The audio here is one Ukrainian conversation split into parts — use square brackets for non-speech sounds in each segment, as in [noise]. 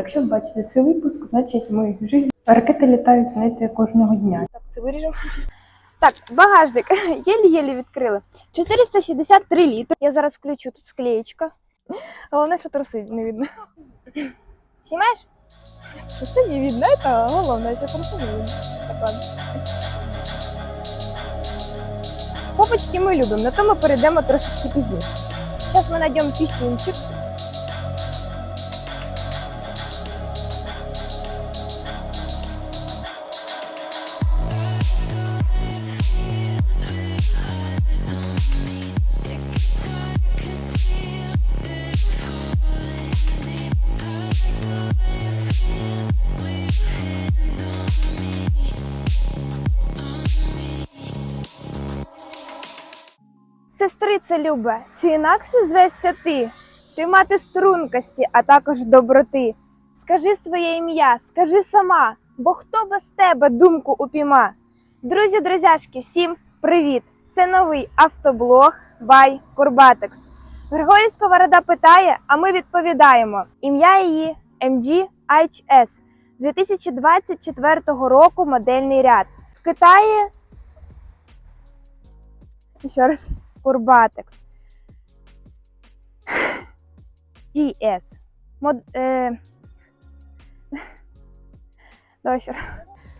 Якщо ви бачите цей випуск, значить ми живі. Ракети літають, знаєте, кожного дня. Так, це виріжемо. Так, багажник. [laughs] Єлі-єлі відкрили. 463 літри. Я зараз включу тут склеєчка. Головне, що труси не видно. Знімаєш? Труси не видно, це головне, що труси не видно. Так, ладно. Попочки ми любимо, на то ми перейдемо трошечки пізніше. Зараз ми знайдемо пісюнчик. Сестрице любе, чи інакше звешся ти? Ти мати стрункості, а також доброти. Скажи своє ім'я, скажи сама, бо хто без тебе думку упійма? Друзі, друзяшки, всім привіт! Це новий автоблог by Курбатекс. Григорій Сковорода питає, а ми відповідаємо. Ім'я її MG HS 2024 року модельний ряд. В Китаї. Ще раз. Курбатекс. GS. Мод, е... [laughs]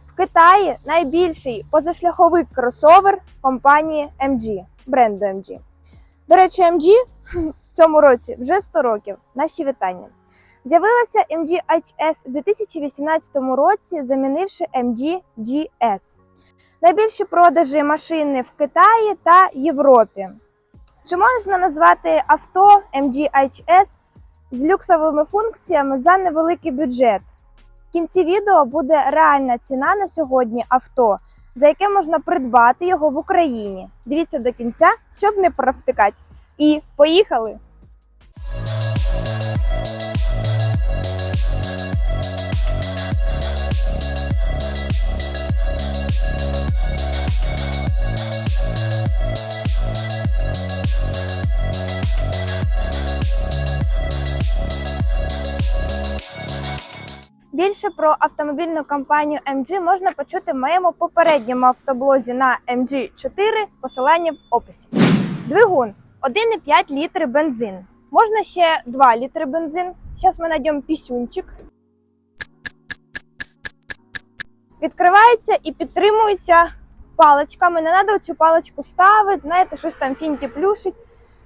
В Китаї найбільший позашляховий кросовер компанії MG, бренду MG. До речі, MG [laughs] в цьому році вже 100 років. Наші вітання. З'явилася MG HS у 2018 році, замінивши MG GS. Найбільші продажі машини в Китаї та Європі. Чи можна назвати авто MG HS з люксовими функціями за невеликий бюджет? В кінці відео буде реальна ціна на сьогодні авто, за яке можна придбати його в Україні. Дивіться до кінця, щоб не провтикати. І поїхали! Більше про автомобільну компанію MG можна почути в моєму попередньому автоблозі на MG4, посилання в описі. Двигун 1,5 літри бензин. Можна ще 2 літри бензин. Зараз ми знайдемо пісюнчик. Відкривається і підтримується паличками. Не треба цю паличку ставити, знаєте, щось там фінті плюшить.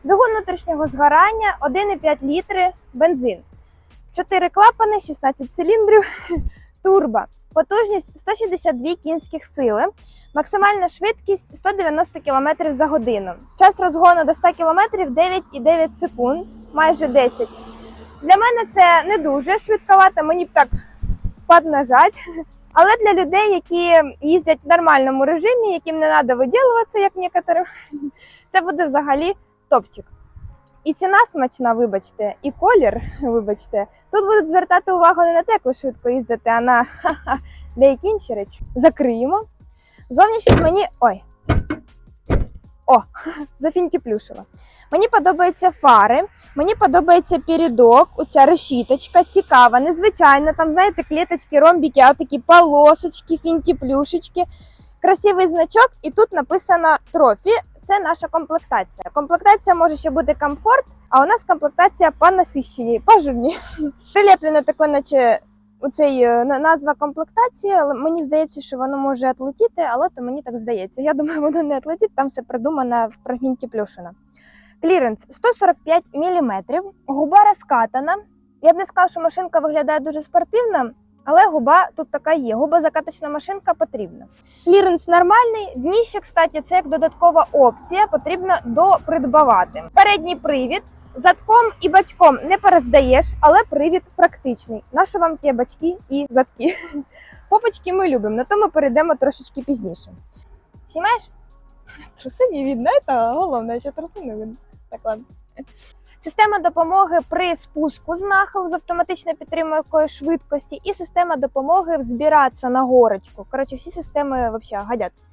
Двигун внутрішнього згорання 1,5 літри бензин. 4 клапани, 16 циліндрів, [laughs] турбо. Потужність 162 кінських сили, максимальна швидкість 190 км за годину. Час розгону до 100 км 9,9 секунд, майже 10. Для мене це не дуже швидковато, мені б так поднажать. [laughs] Але для людей, які їздять в нормальному режимі, яким не треба виділюватися, як некоторим, [laughs] це буде взагалі топчик. І ціна смачна, вибачте, і колір, [laughs] вибачте. Тут будуть звертати увагу не на те, як ви швидко їздите, а на ха-ха, деякі інші речі. Закриємо. Зовнішність мені. Ой. О, [laughs] зафінтіплюшила. Мені подобаються фари, мені подобається передок, оця решіточка, цікава, незвичайна. Там, знаєте, клеточки, ромбики, а такі полосочки, фінтіплюшечки. Красивий значок, і тут написано трофі. Це наша комплектація. Комплектація може ще бути комфорт, а у нас комплектація по насищеній, по жирні. [laughs] Прилеплено таке, наче у цей е, назва комплектації, мені здається, що воно може отлетіти, але то мені так здається. Я думаю, [laughs] воно не отлетить, там все придумано в фрагменті плюшина. Кліренс 145 мм, губа розкатана. Я б не сказала, що машинка виглядає дуже спортивно, але губа тут така є. Губозакаточна машинка потрібна. Кліренс нормальний. Дніще, кстати, це як додаткова опція, потрібно допридбавати. Передній привід. Задком і бачком не перездаєш, але привід практичний. Нащо вам ті бачки і задки? [laughs] Попочки ми любимо, на то ми перейдемо трошечки пізніше. Знімаєш? Труси не видно, це головне, що труси не видно. Так, ладно. Система допомоги при спуску з нахилу з автоматичною підтримкою швидкості і система допомоги взбиратися на горочку. Коротше, всі системи взагалі годяться.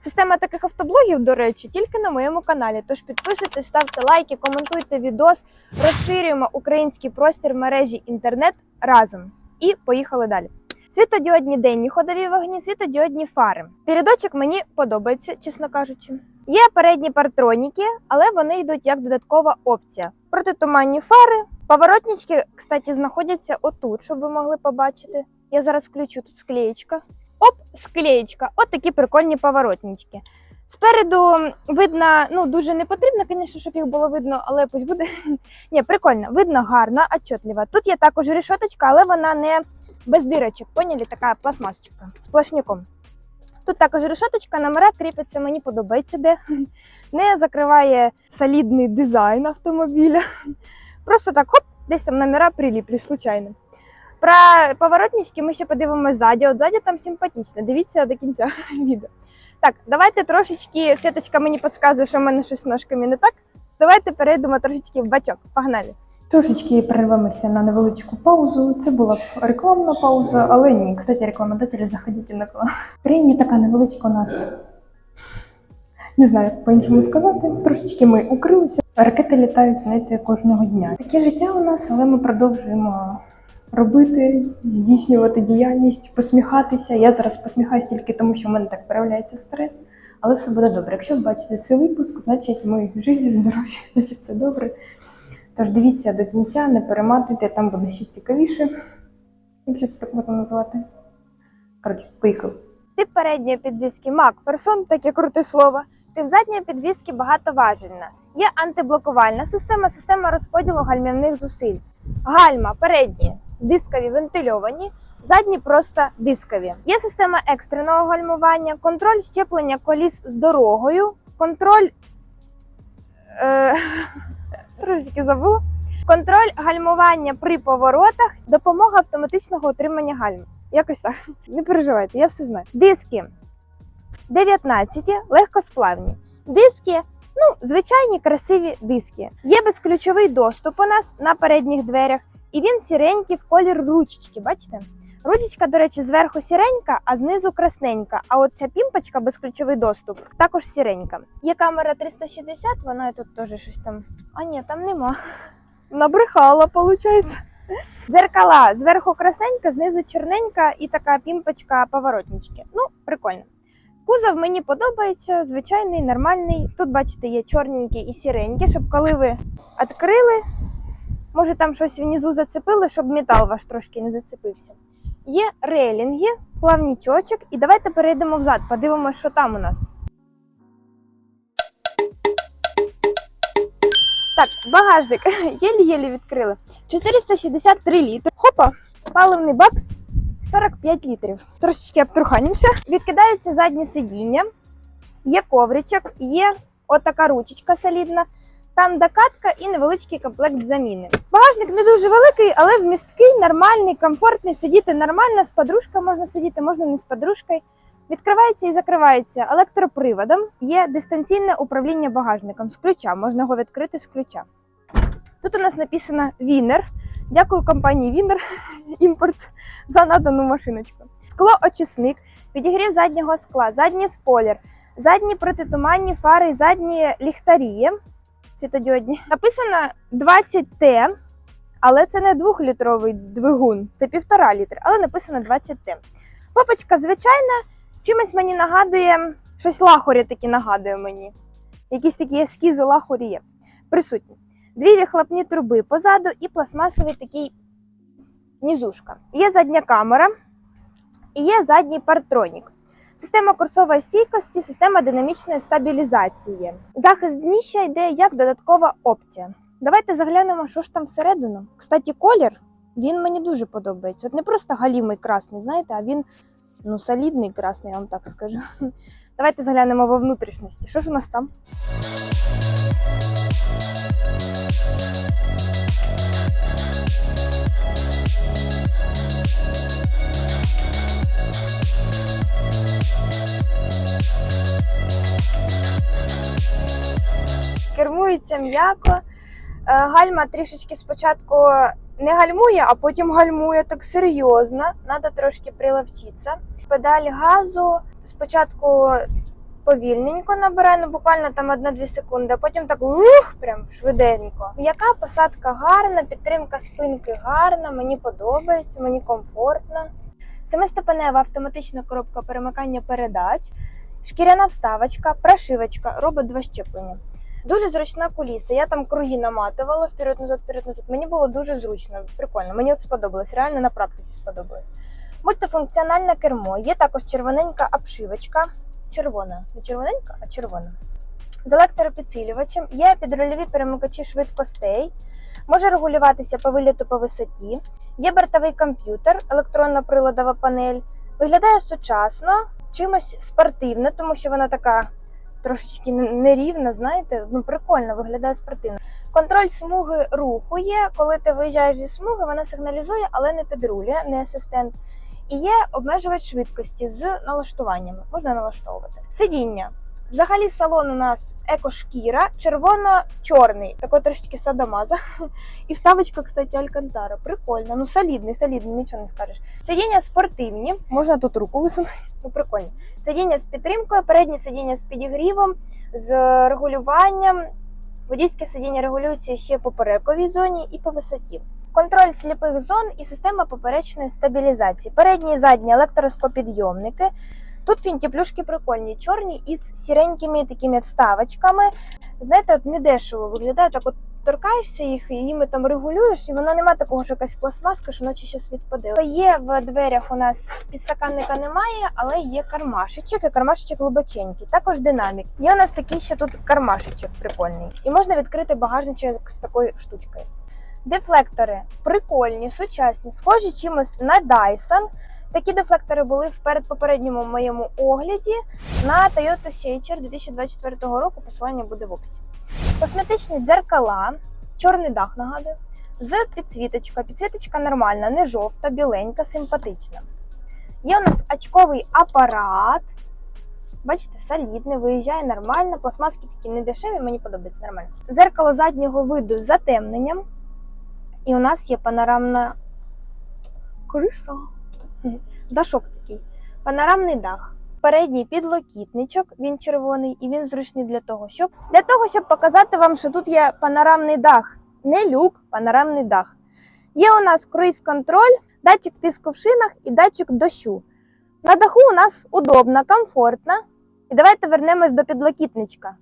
Система таких автоблогів, до речі, тільки на моєму каналі. Тож підписуйтесь, ставте лайки, коментуйте відос, розширюємо український простір мережі інтернет разом. і поїхали далі. Світодіодні денні ходові вогні, світодіодні фари. Передочок мені подобається, чесно кажучи. Є передні партроніки, але вони йдуть як додаткова опція. Протитуманні фари. Поворотнички, кстати, знаходяться отут, щоб ви могли побачити. Я зараз включу тут склеєчка. Оп, склеєчка. От такі прикольні поворотнички. Спереду видно, ну дуже не потрібно, звісно, щоб їх було видно, але пусть буде. [laughs] Ні, прикольно, видно гарно, отчетливо. Тут є також решеточка, але вона не без дирочок, поняли? Така пластмасочка з плашняком. Тут також решеточка, номера кріпляться, мені подобається, де [laughs] не закриває солідний дизайн автомобіля. [laughs] Просто так, хоп, десь там номера приліплі, случайно. Про поворотнички ми ще подивимося ззаді. От ззаді там симпатично. Дивіться до кінця [laughs] відео. Так, давайте трошечки. Світочка мені підказує, що в мене щось з ножками не так. Давайте перейдемо трошечки в бачок. Погнали. Трошечки перервемося на невеличку паузу. Це була б рекламна пауза, але ні. Кстати, рекламодателі, заходіть на країні [laughs] така невеличка у нас. Не знаю, як по-іншому сказати. Трошечки ми укрилися. Ракети літають, знаєте, кожного дня. Таке життя у нас, але ми продовжуємо робити, здійснювати діяльність, посміхатися. Я зараз посміхаюсь тільки тому, що в мене так проявляється стрес, але все буде добре. Якщо ви бачите цей випуск, значить ми живі, здорові, [laughs] значить все добре. Тож дивіться до кінця, не перематуйте, там буде ще цікавіше, якщо це так можна назвати. Коротше, поїхали. Тип передньої підвіски Макферсон, таке круте слово. Тип задньої підвіски багатоважельна. Є антиблокувальна система, система розподілу гальмівних зусиль. Гальма передні дискові вентильовані, задні просто дискові. Є система екстреного гальмування, контроль щеплення коліс з дорогою, контроль. Е, трошечки забула. Контроль гальмування при поворотах, допомога автоматичного утримання гальм. Якось так. Не переживайте, я все знаю. Диски 19, легкосплавні. Диски, ну, звичайні красиві диски. Є безключовий доступ у нас на передніх дверях, і він сіренький в колір ручечки. Бачите? Ручечка, до речі, зверху сіренька, а знизу красненька. А от ця пімпочка безключовий доступ також сіренька. Є камера 360, вона і тут теж щось там. А ні, там нема. [laughs] Набрехала, виходить. Дзеркала зверху красненька, знизу чорненька і така пімпочка поворотнички. Ну, прикольно. Кузов мені подобається, звичайний, нормальний. Тут, бачите, є чорненькі і сіренькі, щоб коли ви відкрили, може там щось внизу зацепили, щоб метал ваш трошки не зацепився. Є рейлінги, плавнічочок, і давайте перейдемо взад, подивимося, що там у нас. Так, багажник [laughs] єлі-єлі відкрили. 463 літри. Хопа, паливний бак 45 літрів. Трошечки обтруханімося. Відкидаються задні сидіння, є ковричок, є отака ручечка солідна. Там докатка і невеличкий комплект заміни. Багажник не дуже великий, але вмісткий, нормальний, комфортний. Сидіти нормально, з подружкою можна сидіти, можна не з подружкою. Відкривається і закривається електроприводом. Є дистанційне управління багажником з ключа. Можна його відкрити з ключа. Тут у нас написано Вінер. Дякую компанії Вінер [laughs] імпорт за надану машиночку. Склоочисник, підігрів заднього скла, задній спойлер, задні протитуманні фари, задні ліхтарі світодіодні. Написано 20Т, але це не двохлітровий двигун, це півтора літра, але написано 20Т. Попочка звичайна, чимось мені нагадує, щось лахорі такі нагадує мені. Якісь такі ескізи лахорі є. Присутні. Дві вихлопні труби позаду і пластмасовий такий нізушка. Є задня камера і є задній партронік. Система курсової стійкості, система динамічної стабілізації. Захист дніща йде як додаткова опція. Давайте заглянемо, що ж там всередину. Кстати, колір він мені дуже подобається. От не просто галімий красний, знаєте, а він ну, солідний красний, я вам так скажу. Давайте заглянемо во внутрішності. Що ж у нас там? Кермується м'яко. Е, Гальма трішечки спочатку не гальмує, а потім гальмує так серйозно. Треба трошки приловчитися. Педаль газу спочатку повільненько набирає, ну буквально там 1-2 секунди, а потім так ух, прям швиденько. Яка посадка гарна, підтримка спинки гарна, мені подобається, мені комфортно. Семиступенева автоматична коробка перемикання передач, шкіряна вставочка, прошивочка, робить два щеплення. Дуже зручна куліса. Я там круги наматувала вперед назад, вперед назад. Мені було дуже зручно, прикольно. Мені це сподобалось. Реально на практиці сподобалось. Мультифункціональне кермо. Є також червоненька обшивочка. Червона, не червоненька, а червона. З електропідсилювачем є підрульові перемикачі швидкостей, може регулюватися по виліту по висоті. Є бортовий комп'ютер, електронна приладова панель. Виглядає сучасно, чимось спортивне, тому що вона така трошечки нерівна, знаєте, ну прикольно виглядає спортивно. Контроль смуги руху є. Коли ти виїжджаєш зі смуги, вона сигналізує, але не підрулює, не асистент. І є обмежувач швидкості з налаштуваннями. Можна налаштовувати. Сидіння. Взагалі салон у нас екошкіра, червоно-чорний, такий трошечки садомаза. [laughs] І вставочка, кстати, Алькантара. Прикольно. Ну, солідний, солідний, нічого не скажеш. Сидіння спортивні, можна тут руку висунути. [laughs] Ну, прикольно. Сидіння з підтримкою, переднє сидіння з підігрівом, з регулюванням. Водійське сидіння регулюється ще по перековій зоні і по висоті. Контроль сліпих зон і система поперечної стабілізації. Передні і задні електроскопідйомники. Тут фінтіплюшки прикольні, чорні із сіренькими такими вставочками. Знаєте, от недешево виглядає, так от торкаєшся їх і їми там регулюєш, і вона нема такого, що якась пластмаска, що наче щось відпаде. Є в дверях у нас підстаканника немає, але є кармашечок, і кармашечок глибоченький. Також динамік. Є у нас такий ще тут кармашечок прикольний. І можна відкрити багажничок з такою штучкою. Дефлектори прикольні, сучасні, схожі чимось на Dyson. Такі дефлектори були в передпопередньому моєму огляді на Toyota CHR 2024 року. Посилання буде в описі. Косметичні дзеркала, чорний дах нагадую, з підсвіточкою. Підсвіточка нормальна, не жовта, біленька, симпатична. Є у нас очковий апарат. Бачите, солідний, виїжджає нормально. Пластмаски такі не дешеві, мені подобається нормально. Дзеркало заднього виду з затемненням. І у нас є панорамна криша. [laughs] Дашок такий. Панорамний дах. Передній підлокітничок, він червоний, і він зручний для того, щоб для того, щоб показати вам, що тут є панорамний дах. Не люк, панорамний дах. Є у нас круїз-контроль, датчик тиску в шинах і датчик дощу. На даху у нас удобно, комфортно. І давайте вернемось до підлокітничка.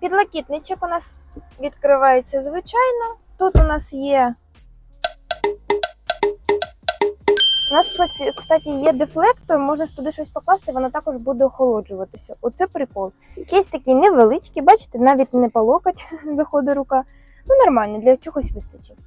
Підлокітничок у нас відкривається звичайно. Тут у нас є. У нас, кстати, є дефлектор, можна ж туди щось покласти, воно також буде охолоджуватися. Оце прикол. Кейс такий невеличкий, бачите, навіть не по локоть [laughs] заходить рука. Ну, нормально, для чогось вистачить.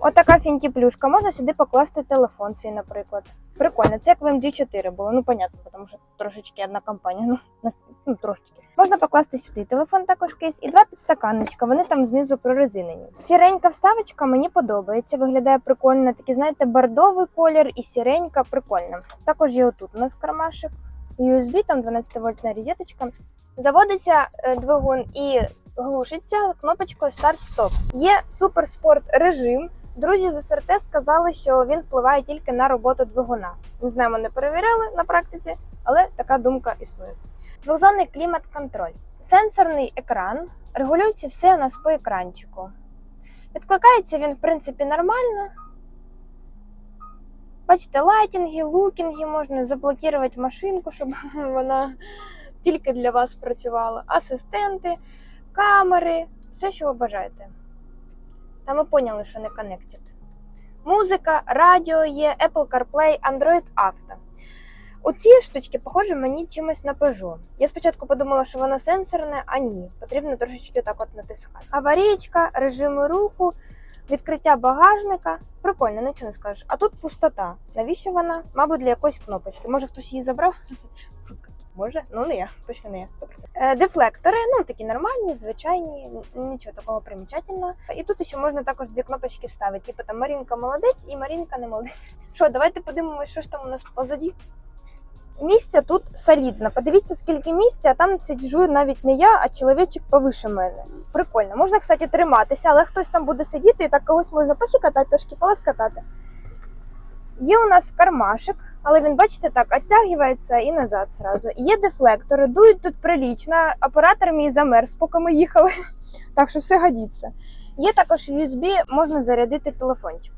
Отака фінтіплюшка. Можна сюди покласти телефон свій, наприклад. Прикольно, це як в MG4 було. Ну, понятно, тому що трошечки одна компанія. Ну, [laughs] ну трошечки. Можна покласти сюди телефон, також кейс, і два підстаканничка. Вони там знизу прорезинені. Сіренька вставочка мені подобається. Виглядає прикольно. Такий, знаєте, бордовий колір і сіренька прикольно. Також є отут у нас кармашик. USB, там 12 вольтна розеточка. Заводиться е, двигун і глушиться кнопочкою старт-стоп. Є суперспорт режим. Друзі з СРТ сказали, що він впливає тільки на роботу двигуна. Не знаю, ми не перевіряли на практиці, але така думка існує. Двохзонний клімат-контроль, сенсорний екран, регулюється все у нас по екранчику. Відкликається він, в принципі, нормально. Бачите, лайтінги, лукінги, можна заблокувати машинку, щоб [laughs] вона тільки для вас працювала. Асистенти, камери, все, що ви бажаєте. Та ми поняли, що не connected. Музика, радіо є, Apple CarPlay, Android Auto. Оці штучки похожі мені чимось на Peugeot. Я спочатку подумала, що воно сенсорне, а ні. Потрібно трошечки так от натискати. Аварійка, режими руху, відкриття багажника. Прикольно, нічого не скажеш. А тут пустота. Навіщо вона? Мабуть, для якоїсь кнопочки. Може, хтось її забрав? Може, ну не я, точно не я, 100%. Е, дефлектори, ну такі нормальні, звичайні, нічого такого примічательного. І тут ще можна також дві кнопочки вставити. Типу там Марінка молодець і Марінка не молодець. [laughs] Що, давайте подивимося, що ж там у нас позаді. Місця тут солідно. Подивіться, скільки місця, а там сиджу навіть не я, а чоловічок повише мене. Прикольно. Можна, кстати, триматися, але хтось там буде сидіти і так когось можна пощекотати, трошки поласкатати. Є у нас кармашик, але він, бачите, так оттягується і назад зразу. Є дефлектори, дують тут прилічно. Оператор мій замерз, поки ми їхали. [laughs] Так що все годиться. Є також USB, можна зарядити телефончик.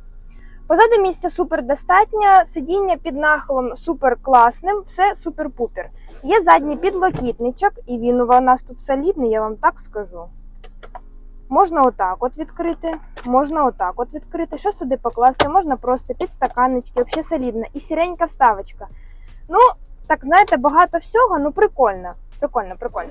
Позаду місця супер достатньо, сидіння під нахилом супер класним, все супер-пупер. Є задній підлокітничок, і він у нас тут солідний, я вам так скажу. Можна отак от відкрити, можна отак от відкрити. Щось туди покласти, можна просто підстаканнички, взагалі солідно. І сіренька вставочка. Ну, так знаєте, багато всього, ну прикольно. Прикольно, прикольно.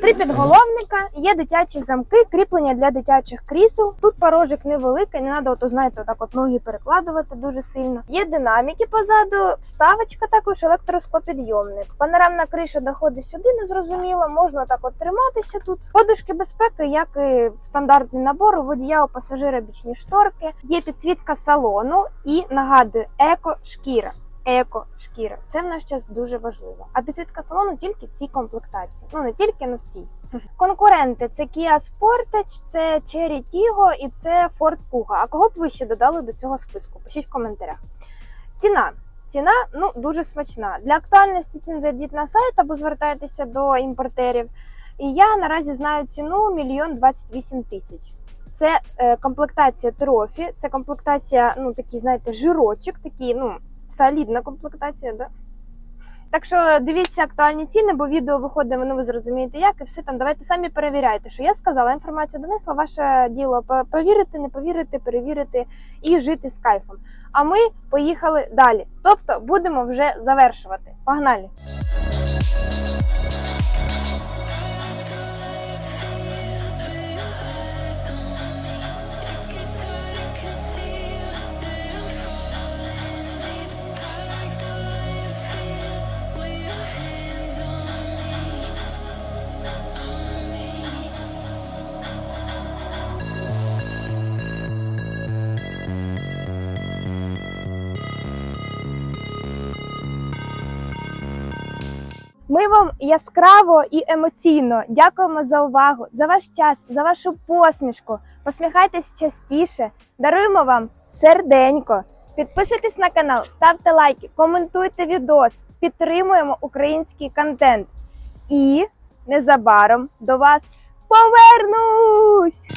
Три підголовника, є дитячі замки, кріплення для дитячих крісел. Тут порожик невеликий, не треба, ото, знаєте, отак от ноги перекладувати дуже сильно. Є динаміки позаду, вставочка також, електроскопідйомник. Панорамна криша доходить сюди, незрозуміло. Можна так от триматися тут. Подушки безпеки, як і стандартний набор, у водія у пасажира бічні шторки. Є підсвітка салону і нагадую, еко-шкіра. Еко-шкіра. Це в наш час дуже важливо. А підсвітка салону тільки в цій комплектації. Ну не тільки, але в цій. Конкуренти це Kia Sportage, це Cherry Tiggo і це Ford Kuga. А кого б ви ще додали до цього списку? Пишіть в коментарях. Ціна. Ціна ну дуже смачна. Для актуальності цін зайдіть на сайт або звертайтеся до імпортерів. І я наразі знаю ціну мільйон двадцять вісім тисяч. Це е, комплектація трофі, це комплектація, ну такий, знаєте, жирочок, такий, ну, солідна комплектація, да? Так що дивіться актуальні ціни, бо відео виходить, ну ви зрозумієте як, і все там. Давайте самі перевіряйте, що я сказала, інформацію донесла, ваше діло повірити, не повірити, перевірити і жити з кайфом. А ми поїхали далі. Тобто будемо вже завершувати. Погнали! Ми вам яскраво і емоційно дякуємо за увагу, за ваш час, за вашу посмішку. Посміхайтесь частіше, даруємо вам серденько. Підписуйтесь на канал, ставте лайки, коментуйте відос, підтримуємо український контент. І незабаром до вас повернусь!